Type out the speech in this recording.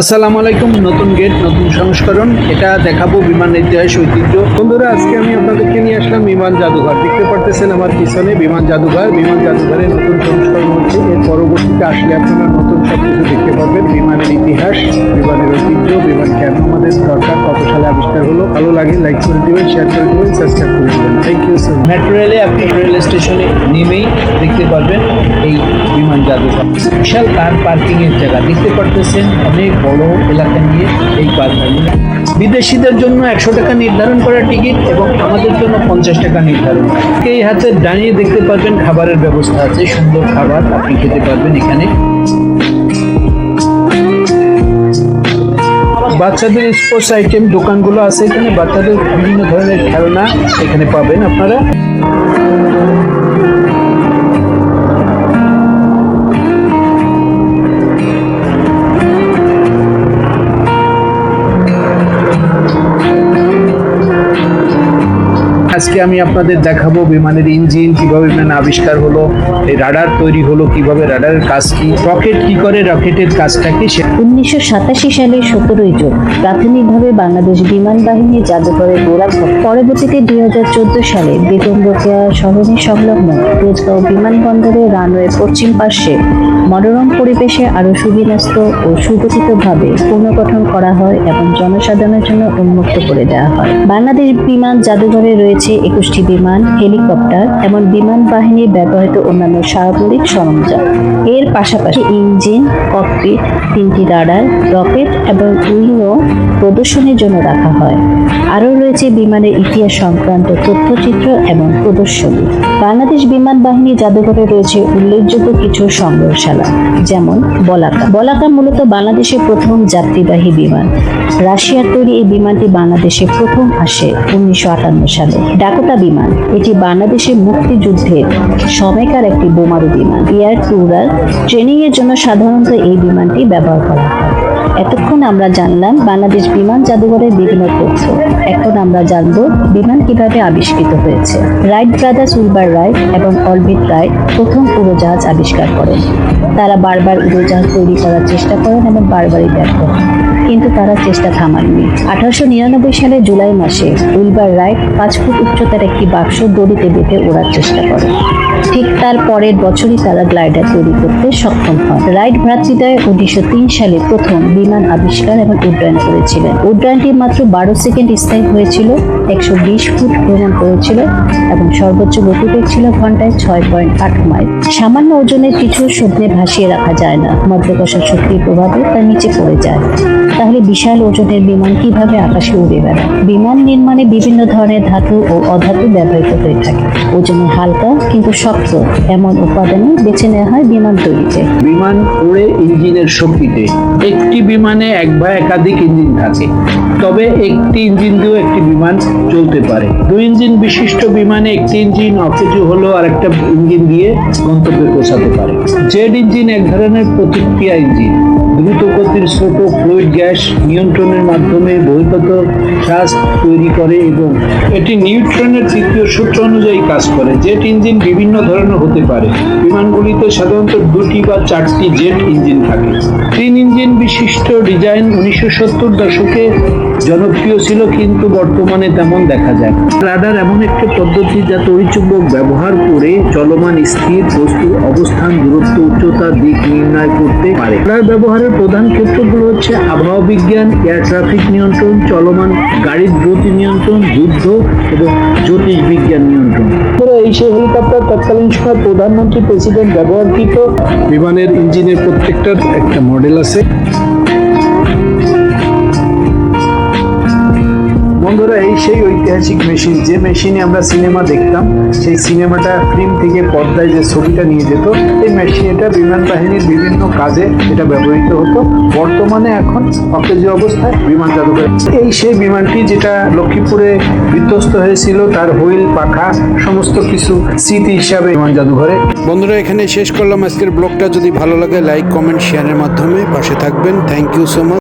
আসসালামু আলাইকুম, নতুন গেট, নতুন সংস্করণ। এটা দেখাবো বিমান ইতিহাস ঐতিহ্য। বন্ধুরা, আজকে আমি আপনাদেরকে নিয়ে আসলাম বিমান জাদুঘর। দেখতে পারতেছেন আমার পিছনে বিমান জাদুঘর। বিমান জাদুঘরের নতুন সংস্করণ হচ্ছে। এর পরবর্তীতে আসলে আপনারা নতুন সব কিছু দেখতে পাবেন বিমানের ইতিহাস, বিমানের ঐতিহ্য, বিমান কেন আমাদের দরকার, কত সালে আবিষ্কার হলো। ভালো লাগে লাইক করে দিবেন শেয়ার করে দিবেন সাবস্ক্রাইব করে দিবেন। থ্যাংক ইউ স্যার মেট্রো রেলে আপনি রেল স্টেশনে নেমেই দেখতে পারবেন এই বিমান জাদুঘর বিশাল কার পার্কিং এর জায়গা। দেখতে পারতেছেন অনেক বড় এলাকা নিয়ে এই পার্কিং বিদেশিদের জন্য একশো টাকা নির্ধারণ করা টিকিট এবং আমাদের জন্য পঞ্চাশ টাকা নির্ধারণ। এই হাতে দাঁড়িয়ে দেখতে পারবেন খাবারের ব্যবস্থা আছে, সুন্দর খাবার আপনি খেতে পারবেন এখানে। বাচ্চাদের স্পোর্টস আইটেম দোকানগুলো আছে এখানে। বাচ্চাদের বিভিন্ন ধরনের খেলনা এখানে পাবেন আপনারা। আজকে আমি আপনাদের দেখাবো বিমানের ইঞ্জিন, কীভাবে বিমান আবিষ্কার হলো, এই রাডার তৈরি হলো, কীভাবে রাডারের কাজ কি, রকেট কি করে, রকেটের কাজটা কি উনিশশো সাতাশি সালের সতেরোই জুন, প্রাথমিকভাবে বাংলাদেশ বিমান বাহিনী জাদুঘরে গোড়া। পরবর্তীতে দুই হাজার চোদ্দ সালে বেতন রোকেয়া সরণি সংলগ্ন তেজগাঁও বিমানবন্দরে রানওয়ে পশ্চিম পার্শ্বে মনোরম পরিবেশে আরও সুবিন্যস্ত ও সুগঠিতভাবে পুনর্গঠন করা হয় এবং জনসাধারণের জন্য উন্মুক্ত করে দেওয়া হয়। বাংলাদেশ বিমান জাদুঘরে রয়েছে একুশটি বিমান, হেলিকপ্টার এবং বিমান বাহিনীর ব্যবহৃত অন্যান্য সামরিক সরঞ্জাম। এর পাশাপাশি ইঞ্জিন, ককপিট, তিনটি রাডার, রকেট এবং উইংও প্রদর্শনীর জন্য রাখা হয়। আরও রয়েছে বিমানের ইতিহাস সংক্রান্ত তথ্যচিত্র এবং প্রদর্শনী। বাংলাদেশ বিমান বাহিনী জাদুঘরে রয়েছে উল্লেখযোগ্য কিছু সংগ্রহশালা। যেমন বলাকা বলাকা মূলত বাংলাদেশের প্রথম যাত্রীবাহী বিমান। রাশিয়ার তৈরি এই বিমানটি বাংলাদেশে প্রথম আসে উনিশশো আটান্ন সালে। ডাকোটা বিমান, এটি বাংলাদেশের মুক্তিযুদ্ধের সময়কার একটি বোমারু বিমান। এয়ার টুরার ট্রেনিং এর জন্য সাধারণত এই বিমানটি ব্যবহার করা হয়। এতক্ষণ আমরা জানলাম বাংলাদেশ বিমান জাদুঘরের বিভিন্ন তথ্য। এখন আমরা জানব বিমান কীভাবে আবিষ্কৃত হয়েছে। রাইট ব্রাদার্স উলবার রাইট এবং অলবিট রাইট প্রথম উড়োজাহাজ আবিষ্কার করেন। তারা বারবার উড়োজাহাজ তৈরি করার চেষ্টা করেন এবং বারবারই ব্যর্থ হন। কিন্তু তারা চেষ্টা থামাননি। আঠারোশো নিরানব্বই সালে জুলাই মাসে উইলবার রাইট পাঁচ ফুট উচ্চতার একটি বাক্স দড়িতে বেঁধে ওড়ার চেষ্টা করে ঠিক তার পরের বছরই তারা গ্লাইডার তৈরি করতে সক্ষম হয়। রাইট ভ্রাতৃদ্বয় উনিশশো তিন সালে প্রথম বিমান আবিষ্কার এবং উড্ডয়ন করেছিলেন। উড্ডয়নটি মাত্র বারো সেকেন্ড স্থায়ী হয়েছিল, একশো বিশ ফুট ভ্রমণ করেছিল এবং সর্বোচ্চ গতিবেগ ছিল ঘন্টায় ছয় পয়েন্ট আট মাইল। সামান্য ওজনের কিছু সদ্যে ভাসিয়ে রাখা যায় না। মধ্যকষা শক্তির প্রভাবে তা নিচে পড়ে যায়। তাহলে বিশাল ওজনের বিমান কীভাবে আকাশে উড়ে বেড়ায়? বিমান নির্মাণে বিভিন্ন ধরনের ধাতু ও অধাতু ব্যবহৃত হয়ে থাকে। ওজনে হালকা কিন্তু শক্ত এমন উপাদানই বেছে নেওয়া হয় বিমান তৈরিতে। বিমান উড়ে ইঞ্জিনের শক্তিতে। একটি বিমানে এক বা একাধিক ইঞ্জিন থাকে। তবে একটি ইঞ্জিন দিয়েও একটি বিমান চলতে পারে। দুই ইঞ্জিন বিশিষ্ট বিমানে একটি ইঞ্জিন অকেজু ইঞ্জিন দিয়ে গন্তব্যে পৌঁছাতে পারে। জেড ইঞ্জিন এক ধরনের প্রতিক্রিয়া ইঞ্জিন। দ্রুত গতির ছোট ফ্লুইড গ্যাস নিয়ন্ত্রণের মাধ্যমে বহির্গত শ্বাস তৈরি করে এবং এটি নিউট্রনের তৃতীয় সূত্র অনুযায়ী কাজ করে। জেট ইঞ্জিন বিভিন্ন ধরনের হতে পারে। বিমানগুলিতে সাধারণত দুটি বা চারটি জেট ইঞ্জিন থাকে। তিন ইঞ্জিন বিশিষ্ট ডিজাইন উনিশশো সত্তর দশকে জনপ্রিয় ছিল, কিন্তু বর্তমানে তেমন দেখা যায় রাডার এমন একটি পদ্ধতি যা তড়িচুম্বক ব্যবহার করে চলমান স্থির বস্তুর অবস্থান, দূরত্ব উচ্চতা দিক নির্ণয় করতে পারে। রাডার ব্যবহারের প্রধান ক্ষেত্রগুলো হচ্ছে আবহাওয়া বিজ্ঞান এয়ার ট্রাফিক নিয়ন্ত্রণ, চলমান গাড়ির গতি নিয়ন্ত্রণ, যুদ্ধ এবং জ্যোতিষ বিজ্ঞান নিয়ন্ত্রণ। এই সেই হেলিকপ্টার তৎকালীন সময় প্রধানমন্ত্রী, প্রেসিডেন্ট ব্যবহারকৃত। বিমানের ইঞ্জিনের প্রত্যেকটার একটা মডেল আছে। বন্ধুরা এই সেই ঐতিহাসিক মেশিন যে মেশিনে আমরা সিনেমা দেখতাম, সেই সিনেমাটা ফিল্ম থেকে পর্দায় যে ছবিটা নিয়ে যেত এই মেশিন এটা বিমান বাহিনীর বিভিন্ন কাজে এটা ব্যবহৃত হতো। বর্তমানে এখন অকেজো অবস্থায় বিমান জাদুঘর এই সেই বিমানটি যেটা লক্ষ্মীপুরে বিধ্বস্ত হয়েছিল, তার হুইল, পাখা, সমস্ত কিছু স্মৃতি হিসাবে বিমান জাদুঘরে। বন্ধুরা এখানে শেষ করলাম আজকের ব্লগটা। যদি ভালো লাগে লাইক কমেন্ট শেয়ারের মাধ্যমে পাশে থাকবেন। Thank you so much